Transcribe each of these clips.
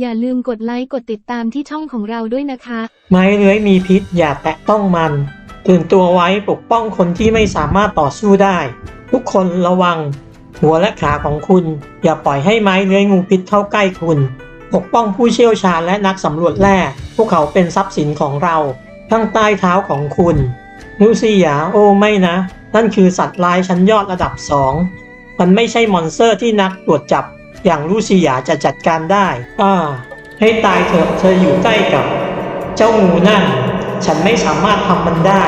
อย่าลืมกดไลค์กดติดตามที่ช่องของเราด้วยนะคะ ไม้เลื้อยมีพิษอย่าแตะต้องมันตื่นตัวไว้ปกป้องคนที่ไม่สามารถต่อสู้ได้ ทุกคนระวัง หัวและขาของคุณ อย่าปล่อยให้ไม้เลื้อยงูพิษเข้าใกล้คุณ ปกป้องผู้เชี่ยวชาญและนักสำรวจแร่พวกเขาเป็นทรัพย์สินของเราข้างใต้เท้าของคุณลูซี่ยาโอ้ไม่นะ นั่นคือสัตว์ร้ายชั้นยอดระดับสองมันไม่ใช่มอนสเตอร์ที่นักตรวจจับ อย่างลูซียาจะจัดการได้ อ่า ให้ตายเถอะเธออยู่ใกล้กับ เจ้างูนั่น ฉันไม่สามารถทำมันได้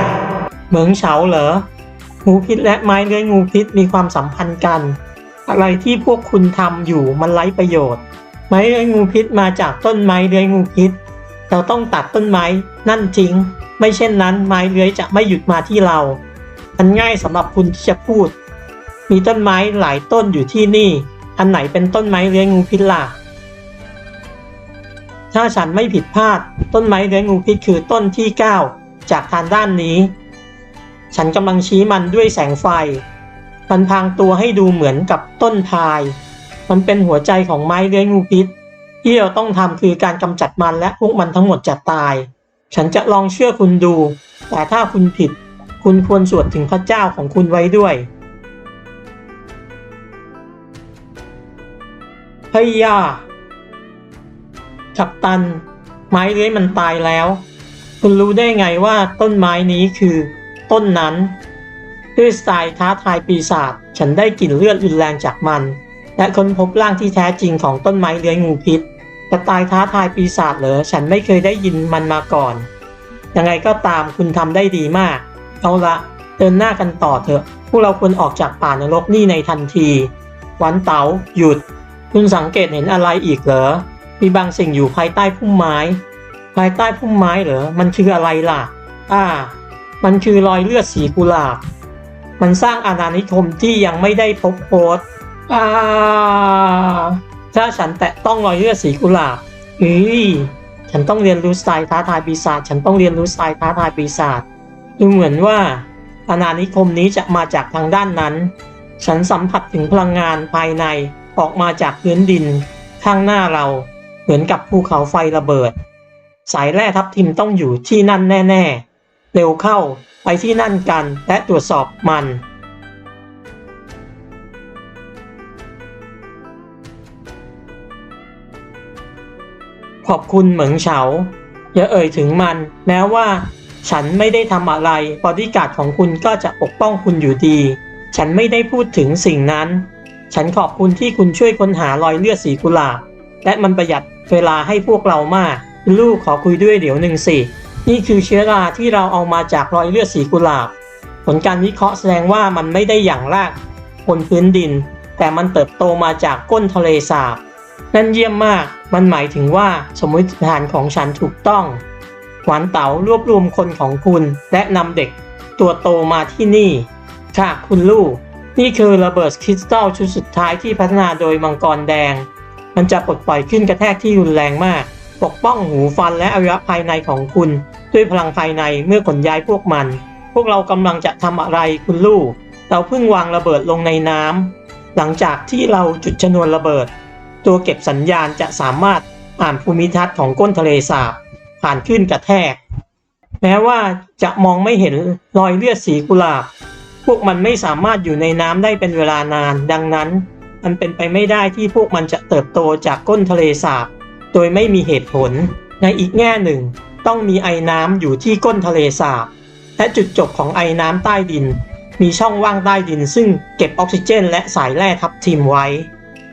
เหมืองเฉาเหรอ งูพิษและไม้เลื้อยงูพิษมีความสัมพันธ์กัน อะไรที่พวกคุณทำอยู่มันไร้ประโยชน์ ไม้เลื้อยงูพิษมาจากต้นไม้เลื้อยงูพิษ เราต้องตัดต้นไม้นั่นทิ้งไม่เช่นนั้นไม้เลื้อยจะไม่หยุดมาที่เรา มันง่ายสำหรับคุณที่จะพูด มีต้นไม้หลายต้นอยู่ที่นี่ อันไหนเป็นต้นไม้เลื้อยงูพิษล่ะ ถ้าฉันไม่ผิดพลาด ต้นไม้เลื้อยงูพิษคือต้นที่ 9 จากทางด้านนี้ ฉันกำลังชี้มันด้วยแสงไฟ มันพรางตัวให้ดูเหมือนกับต้นพาย มันเป็นหัวใจของไม้เลื้อยงูพิษ ที่เราต้องทำคือการกำจัดมันและพวกมันทั้งหมดจะตาย ฉันจะลองเชื่อคุณดู แต่ถ้าคุณผิด คุณควรสวดถึงพระเจ้าของคุณไว้ด้วย เฮ้ยย่ากัปตัน ไม้เลื้อยมันตายแล้ว คุณรู้ได้ไงว่าต้นไม้นี้คือ ต้นนั้น ด้วยสไตล์ท้าทายปีศาจฉันได้กลิ่นเลือดรุนแรงจากมัน และค้นพบร่างที่แท้จริงของต้นไม้เลื้อยงูพิษสไตล์ท้าทายปีศาจเหรอฉันไม่เคยได้ยินมันมาก่อน ยังไงก็ตามคุณทำได้ดีมาก เอาละเดินหน้ากันต่อเถอะ พวกเราควรออกจากป่านรกนี่ในทันที วันเต๋าหยุด คุณสังเกตเห็นอะไรอีกเหรอ มีบางสิ่งอยู่ภายใต้พุ่มไม้ ภายใต้พุ่มไม้เหรอ มันคืออะไรล่ะ อ่า มันคือรอยเลือดสีกุหลาบ มันสร้างอาณานิคมที่ยังไม่ได้พบโพสอ่า ถ้าฉันแตะต้องรอยเลือดสีกุหลาบเฮ้ยฉันต้องเรียนรู้สไตล์ท้าทายปีศาจ ฉันต้องเรียนรู้สไตล์ท้าทายปีศาจ ดูเหมือนว่าอาณานิคมนี้จะมาจากทางด้านนั้น ฉันสัมผัสถึงพลังงานภายใน ออกมาจากพื้นดิน ข้างหน้าเราเหมือนกับภูเขาไฟระเบิด สายแร่ทับทิมต้องอยู่ที่นั่นแน่ ๆ เร็วเข้าไปที่นั่นกันและตรวจสอบมันขอบคุณเหมิงเฉา อย่าเอ่ยถึงมัน แม้ว่า ฉันไม่ได้ทำอะไรบอดี้การ์ดของคุณก็จะปกป้องคุณอยู่ดี ฉันไม่ได้พูดถึงสิ่งนั้น ฉันขอบคุณที่คุณช่วยค้นหารอยเลือดสีกุหลาบ และมันประหยัดเวลาให้พวกเรามาก ลูกขอคุยด้วยเดี๋ยวหนึ่งสิ นี่คือเชื้อราที่เราเอามาจากรอยเลือดสีกุหลาบ ผลการวิเคราะห์แสดงว่ามันไม่ได้อย่างรากบนพื้นดิน แต่มันเติบโตมาจากก้นทะเลสาบ นั่นเยี่ยมมาก มันหมายถึงว่าสมมติฐานของฉันถูกต้อง หวานเต๋ารวบรวมคนของคุณ และนำเด็ก ตัวโตมาที่นี่ค่ะคุณลูก นี่คือระเบิดคริสตัลชุดสุดท้ายที่พัฒนาโดยมังกรแดง มันจะปลดปล่อยขึ้นกระแทกที่รุนแรงมาก ปกป้องหูฟันและอวัยวะภายในของคุณ ด้วยพลังภายในเมื่อขนย้ายพวกมัน พวกเรากำลังจะทำอะไรคุณลูกเราเพิ่งวางระเบิดลงในน้ำหลังจากที่เราจุดชนวนระเบิด ตัวเก็บสัญญาณจะสามารถอ่านภูมิทัศน์ของก้นทะเลสาบ ผ่านขึ้นกระแทก แม้ว่าจะมองไม่เห็นรอยเลือดสีกุหลาบ พวกมันไม่สามารถอยู่ในน้ำได้เป็นเวลานาน ดังนั้น มันเป็นไปไม่ได้ที่พวกมันจะเติบโตจากก้นทะเลสาบ โดยไม่มีเหตุผล ในอีกแง่หนึ่ง ต้องมีไอ้น้ำอยู่ที่ก้นทะเลสาบ และจุดจบของไอ้น้ำใต้ดิน มีช่องว่างใต้ดิน ซึ่งเก็บออกซิเจน และสายแร่ทับทิมไว้